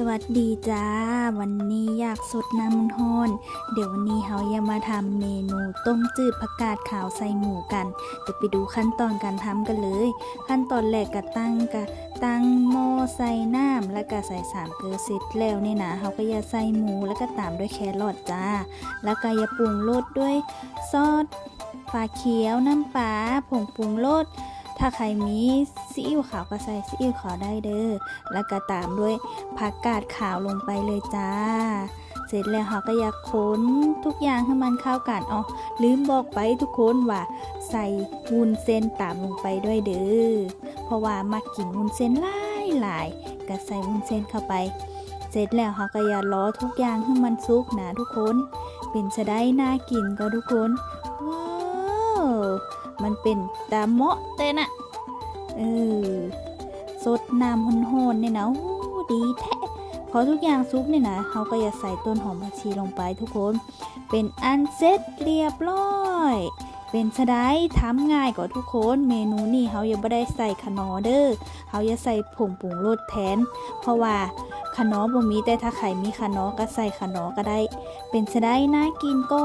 สวัสดีจ้า วันนี้อยากสดน้ำมันฮอน เดี๋ยววันนี้เฮาจะมาทำเมนูต้มจืดผักกาดขาวใส่หมูกัน เดี๋ยวไปดูขั้นตอนการทำกันเลย ขั้นตอนแรกก็ตั้งกะตั้งหม้อใส่น้ำแล้วก็ใส่สามเกลือเสร็จแล้วนี่นะเฮาก็อย่าใส่หมูแล้วก็ตามด้วยแครอทจ้า แล้วก็อย่าปรุงรสด้วยซอสฟ้าเขียวน้ำปลาผงปรุงรสถ้าใครมี ซีอิ๊วขาวก็ใส่ซีอิ๊วขาวได้เด้อ แล้วก็ตามด้วยผักกาดขาวลงไปเลยจ้า เสร็จแล้วเราก็อยากค้นทุกอย่างให้มันเข้ากันอ๋อลืมบอกไปทุกคนว่า ใส่วุ้นเส้นตามลงไปด้วยเด้อ เพราะว่ามักกินวุ้นเส้นหลายหลายก็ใส่วุ้นเส้นเข้าไป เสร็จแล้วเราก็อย่ารอทุกอย่างให้มันสุกนะทุกคน เป็นจะได้น่ากินก็ทุกคน ว้าว มันเป็นตาเหมาะเต้นะ เออสดน้ำหอนๆเนี่ยนะดีแท้พอทุกอย่างซุกเนี่ยนะเขาก็จะใส่ต้นหอมผักชีลงไปทุกคน เป็นอันเสร็จเรียบร้อย เป็นสะได้ทำง่ายกว่าทุกคน เมนูนี่เขายังไม่ได้ใส่ขนอเด้อเขาจะใส่ผงปรุงรสแทน เพราะว่าขนอบ่มีแต่ถ้าใครมีขนอก็ใส่ขนอก็ได้ เป็นสะได้น่ากินก็